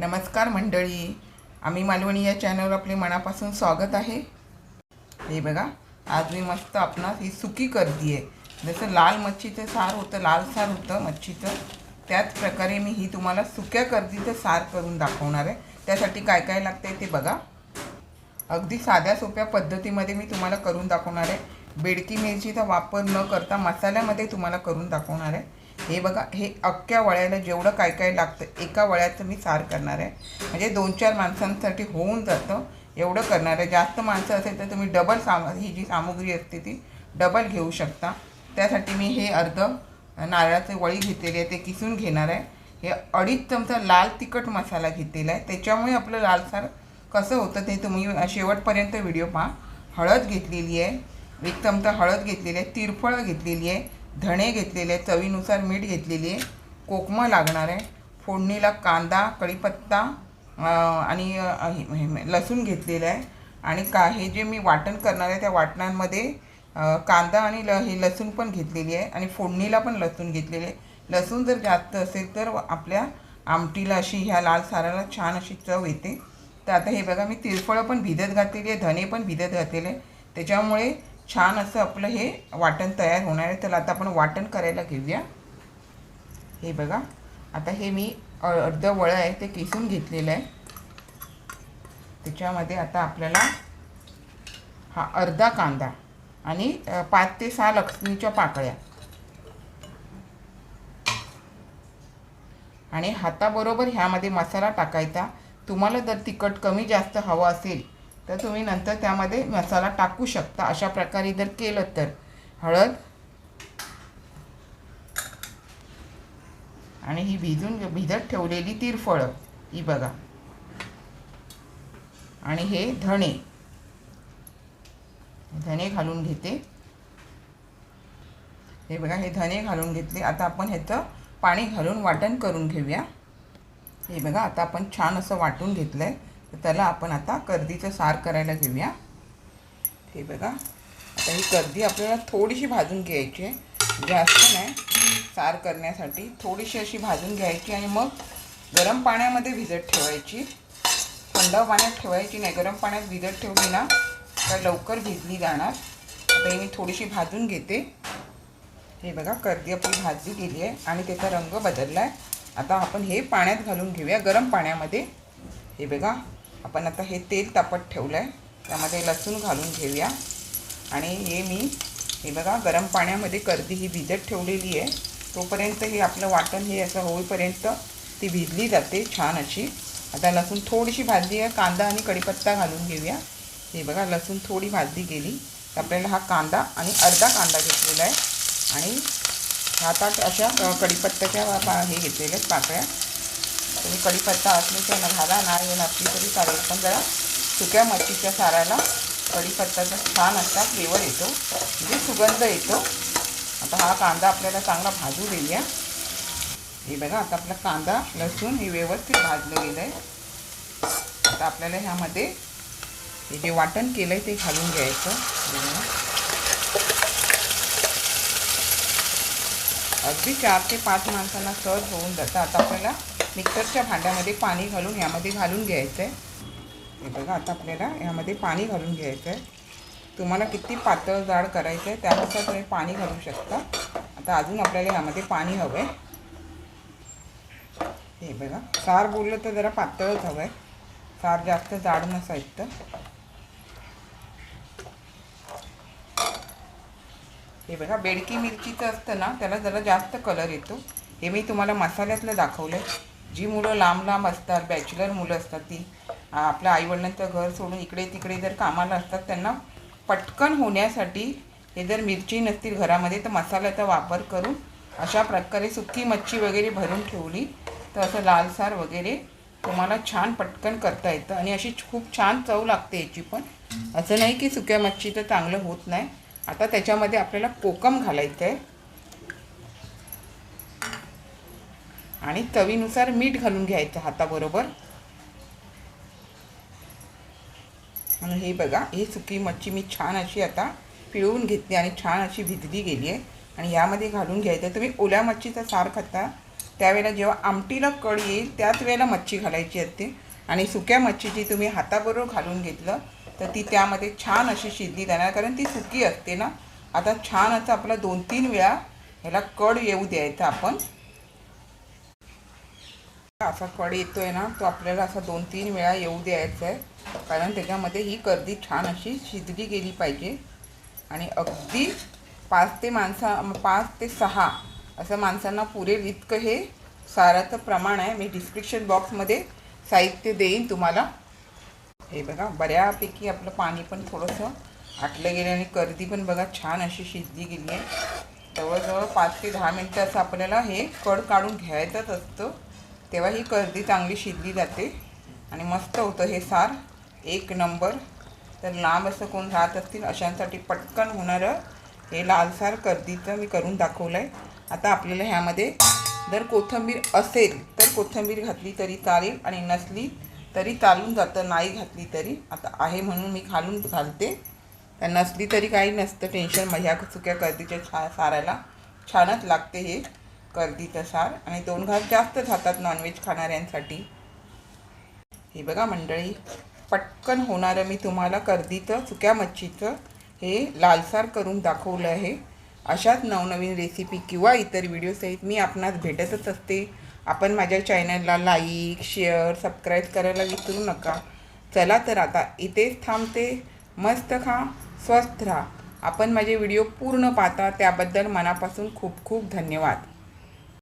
नमस्कार मंडळी. आम्ही मालवणी या चॅनलवर आपले मनापासून स्वागत आहे. हे बघा आज मी मस्त आपणास ही सुकी करते आहे जसं लाल मच्छीचं सार होतं लाल सार होतं मच्छीचं त्याच प्रकारे मी ही तुम्हाला सुक्या कर्दीचं सार करून दाखवणार आहे. त्यासाठी काय काय लागतं आहे ते बघा. अगदी साध्या सोप्या पद्धतीमध्ये मी तुम्हाला करून दाखवणार आहे. बेडकी मिरचीचा वापर न करता मसाल्यामध्ये तुम्हाला करून दाखवणार आहे. हे बघा हे अख्ख्या वळ्याला जेवढं काय काय लागतं एका वळ्याचं मी सार करणार आहे. म्हणजे दोन चार माणसांसाठी होऊन जातं एवढं करणार आहे. जास्त माणसं असेल तर तुम्ही डबल साम ही जी सामुग्री असते ती डबल घेऊ शकता. त्यासाठी मी हे अर्ध नारळाचे वळी घेतलेली आहे ते किसून घेणार आहे. हे अडीच चमचा लाल तिखट मसाला घेतलेला आहे. त्याच्यामुळे आपलं लाल सार कसं होतं ते तुम्ही शेवटपर्यंत व्हिडिओ पहा. हळद घेतलेली आहे एक चमचा हळद घेतलेली आहे तिरफळं घेतलेली आहे धणे घेतलेले आहे चवीनुसार मीठ घेतलेली आहे कोकमं लागणार आहे फोडणीला कांदा कढीपत्ता आणि हे- लसूण घेतलेलं आहे. आणि का हे जे मी वाटण करणार आहे त्या वाटणांमध्ये कांदा आणि ल हे लसूण पण घेतलेली आहे आणि फोडणीला पण लसूण घेतलेले आहे. लसूण जर जास्त असेल तर आपल्या आमटीला अशी ह्या लाल साराला छान अशी चव येते. तर आता हे बघा मी तिरफळं पण भिजत घातलेली आहे धने पण भिजत घातलेले आहे. त्याच्यामुळे छान असं आपलं हे वाटण तयार होणार आहे. त्याला आता आपण वाटण करायला घेऊया. हे बघा. आता हे मी अर्ध वळं आहे ते किसून घेतलेलं आहे. त्याच्यामध्ये आता आपल्याला हा अर्धा कांदा आणि पाच ते सहा लक्ष्मीच्या पाकळ्या. आणि हाताबरोबर ह्यामध्ये मसाला टाकायचा. तुम्हाला जर तिखट कमी जास्त हवं असेल तर तुम्ही नंतर त्यामध्ये मसाला टाकू शकता. अशा प्रकारे जर केलं तर. हळद. आणि ही भिजून भिजत ठेवलेली तिरफळं. ही बघा. आणि हे धणे. धणे घालून घेते. हे बघा हे धणे घालून घेतले. आता आपण ह्याचं पाणी घालून वाटण करून घेऊया. हे बघा आता आपण छान असं वाटून घेतलं आहे तर त्याला आपण आता कर्दीचं सार करायला घेऊया. हे बघा आता ही कर्दी आपल्याला थोडीशी भाजून घ्यायची आहे. जास्त नाही सार करण्यासाठी थोडीशी अशी भाजून घ्यायची आणि मग गरम पाण्यामध्ये भिजत ठेवायची. थंड पाण्यात ठेवायची नाही गरम पाण्यात भिजत ठेवली ना तर लवकर भिजली जाणार. आता मी थोडीशी भाजून घेते. हे बघा कर्दी आपली भाजली गेली आहे आणि त्याचा रंग बदलला आहे. आता आपण हे पाण्यात घालून घेऊया गरम पाण्यामध्ये. हे बघा आपण आता हे तेल तापत ठेवलं आहे त्यामध्ये लसूण घालून घेऊया. आणि हे मी हे बघा गरम पाण्यामध्ये कर्दी ही भिजत ठेवलेली आहे. तोपर्यंत हे आपलं वाटण हे असं होईपर्यंत ती भिजली जाते छान अशी. आता लसूण थोडीशी भाजली आहे. कांदा आणि कढीपत्ता घालून घेऊया. हे बघा लसूण थोडी भाजली गेली. तर आपल्याला हा कांदा आणि अर्धा कांदा घेतलेला आहे. आणि हातात अशा कढीपत्त्याच्या हे घेतलेल्या आहेत पाकळ्या. तुम्ही कढीपत्ता असली तर घाला नाही नसली तरी चालेल. पण जरा सुक्या मच्छीच्या साराला कढीपत्त्याचा छान असा फ्लेवर येतो म्हणजे सुगंध येतो. आता हा कांदा आपल्याला चांगला भाजू देऊया. हे बघा आता आपला कांदा लसूण हे व्यवस्थित भाजलं गेलं आहे आता आपल्याला ह्यामध्ये हे जे वाटण केलं आहे ते घालून घ्यायचं. अगदी चार ते पाच माणसांना सहज होऊन जातं. आता आपल्याला मिक्सरच्या भांड्यामध्ये पाणी घालून यामध्ये घालून घ्यायचं आहे हे बघा आता आपल्याला यामध्ये पाणी घालून घ्यायचं आहे तुम्हाला किती पातळ जाड करायचं आहे त्यानुसार तुम्ही पाणी घालू शकता. आता अजून आपल्याला यामध्ये पाणी हवं आहे हे बघा सार बोललं तर जरा पातळच हवं आहे सार जास्त जाड नसायचं हे बघा बेडकी मिरचीचं असतं ना त्याला जरा जास्त कलर येतो. हे मी तुम्हाला मसाल्यातलं दाखवलं आहे जी मुलं लांब लांब असतात बॅचलर मुलं असतात ती आपल्या आईवडिलांचं घर सोडून इकडे तिकडे जर कामाला असतात त्यांना पटकन होण्यासाठी हे जर मिरची नसतील घरामध्ये तर मसाल्याचा वापर करून अशा प्रकारे सुकी मच्छी वगैरे भरून ठेवली तर असं लालसार वगैरे तुम्हाला छान पटकन करता येतं. आणि अशी खूप छान चव लागते याची पण. असं नाही की सुक्या मच्छी तर चांगलं होत नाही. आता त्याच्यामध्ये आपल्याला कोकम घालायचं आहे आणि चवीनुसार मीठ घालून घ्यायचं हाताबरोबर. आणि हे बघा ही सुकी मच्छी मी छान अशी आता पिळवून घेतली आणि छान अशी भिजली गेली आहे. आणि यामध्ये घालून घ्यायचं तुम्ही ओल्या मच्छीचा सार खाता. त्यावेळेला जेव्हा आमटीला कळ येईल त्याच वेळेला मच्छी घालायची असते. आणि सुक्या मच्छीची तुम्ही हाताबरोबर घालून घेतलं तर ती त्यामध्ये छान अशी शिजली जाणार. कारण ती सुकी असते ना. आता छान असं आपला दोन तीन वेळा ह्याला कड येऊ द्यायचा आपण. असा कड येतोय ना तो आपल्याला असा दोन तीन वेळा येऊ द्यायचा आहे. कारण त्याच्यामध्ये ही कर्दी छान अशी शिजली गेली पाहिजे. आणि अगदी पाच ते माणसा पाच ते सहा असं माणसांना पुरेल इतकं हे साराचं प्रमाण आहे. मी डिस्क्रिप्शन बॉक्समध्ये साहित्य देईन तुम्हाला. हे बघा बऱ्यापैकी आपलं पाणी पण थोडंसं आटलं गेलं आणि गर्दी पण बघा छान अशी शिजली गेली आहे. जवळजवळ पाच ते दहा मिनटं असं आपल्याला हे कड काढून घ्यायचंच असतं. तेव्हा ही कर्दी चांगली शिजली जाते आणि मस्त होतं हे सार. एक नंबर. तर लांब असं कोण राहत असतील अशांसाठी पटकन होणारं हे लालसार कर्दीचं मी करून दाखवलं आहे आता आपल्याला ह्यामध्ये जर कोथिंबीर असेल तर कोथिंबीर घातली तरी चालेल आणि नसली तरी चालून जातं नाही घातली तरी. आता आहे म्हणून मी घालून घालते. तर नसली तरी काही नसतं टेन्शन. मग ह्या सुक्या कर्दीच्या छा साराला छानच लागते हे. कर्दीचं सार आणि दोन घास जास्त खातात नॉनव्हेज खाणाऱ्यांसाठी. हे बघा मंडळी पटकन होणारं मी तुम्हाला कर्दीचं सुक्या मच्छीचं हे लालसार करून दाखवलं आहे. अशाच नवनवीन रेसिपी किंवा इतर व्हिडिओसहित मी आपणास भेटतच असते. आपण माझ्या चॅनलला लाईक शेअर सबस्क्राईब करायला विसरू नका. चला तर आता इथेच थांबते. मस्त खा स्वस्थ राहा. आपण माझे व्हिडिओ पूर्ण पाहता त्याबद्दल मनापासून खूप खूप धन्यवाद.